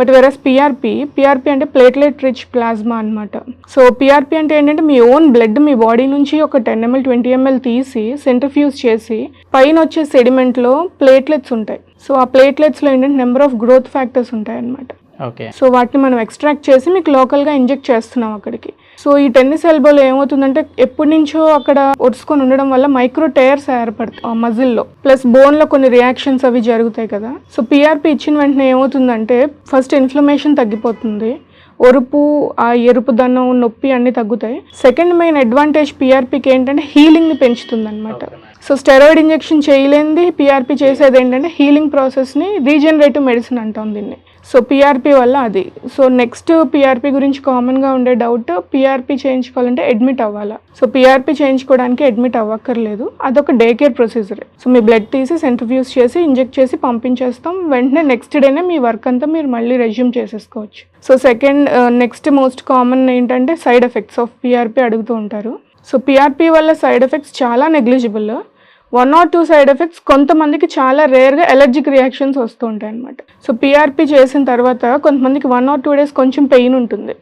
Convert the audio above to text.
But వెరస్ PRP PRP అంటే platelet rich plasma అన్నమాట. So PRP అంటే ఏంటంటే మీ ఓన్ బ్లడ్ మీ బాడీ నుంచి ఒక టెన్ ఎంఎల్ ట్వంటీ ఎంఎల్ తీసి సెంట్రిఫ్యూజ్ చేసి పైన వచ్చే సెడిమెంట్లో ప్లేట్లెట్స్ ఉంటాయి. సో ఆ ప్లేట్లెట్స్లో ఏంటంటే నెంబర్ ఆఫ్ గ్రోత్ ఫ్యాక్టర్స్ ఉంటాయి అన్నమాట ఓకే సో వాటిని మనం ఎక్స్ట్రాక్ట్ చేసి మీకు లోకల్గా ఇంజెక్ట్ చేస్తున్నాం అక్కడికి. సో ఈ టెన్నిస్ ఎల్బోలో ఏమవుతుందంటే ఎప్పటి నుంచో అక్కడ ఒడుచుకొని ఉండడం వల్ల మైక్రో టైర్స్ ఏర్పడతాయి ఆ మజిల్లో ప్లస్ బోన్లో కొన్ని రియాక్షన్స్ అవి జరుగుతాయి కదా. సో పిఆర్పి ఇచ్చిన వెంటనే ఏమవుతుందంటే ఫస్ట్ ఇన్ఫ్లమేషన్ తగ్గిపోతుంది. ఒరుపు ఆ ఎరుపు దన్నం నొప్పి అన్నీ తగ్గుతాయి. సెకండ్ మెయిన్ అడ్వాంటేజ్ పిఆర్పికి ఏంటంటే హీలింగ్ని పెంచుతుంది అనమాట సో స్టెరాయిడ్ ఇంజెక్షన్ చేయలేనిది పిఆర్పి చేసేది ఏంటంటే హీలింగ్ ప్రాసెస్ని రీజనరేటివ్ మెడిసిన్ అంటాం దీన్ని. సో పిఆర్పి వల్ల అది. సో నెక్స్ట్ పిఆర్పి గురించి కామన్గా ఉండే డౌట్ పిఆర్పి చేయించుకోవాలంటే అడ్మిట్ అవ్వాలా. సో పిఆర్పి చేయించుకోవడానికి అడ్మిట్ అవ్వక్కర్లేదు. అదొక డే కేర్ ప్రొసీజర్ సో మీ బ్లడ్ తీసి సెంట్రిఫ్యూస్ చేసి ఇంజెక్ట్ చేసి పంపించేస్తాం. వెంటనే నెక్స్ట్ డేనే మీ వర్క్ అంతా మీరు మళ్ళీ రెజ్యూమ్ చేసేసుకోవచ్చు. So second next most common ఏంటంటే సైడ్ ఎఫెక్ట్స్ ఆఫ్ పిఆర్పి అడుగుతూ ఉంటారు. సో పిఆర్పి వల్ల సైడ్ ఎఫెక్ట్స్ చాలా negligible one or two side effects కొంతమందికి చాలా రేర్గా ఎలర్జిక్ రియాక్షన్స్ వస్తూ ఉంటాయి అనమాట సో పిఆర్పి చేసిన తర్వాత కొంతమందికి వన్ ఆర్ టూ డేస్ కొంచెం పెయిన్ ఉంటుంది.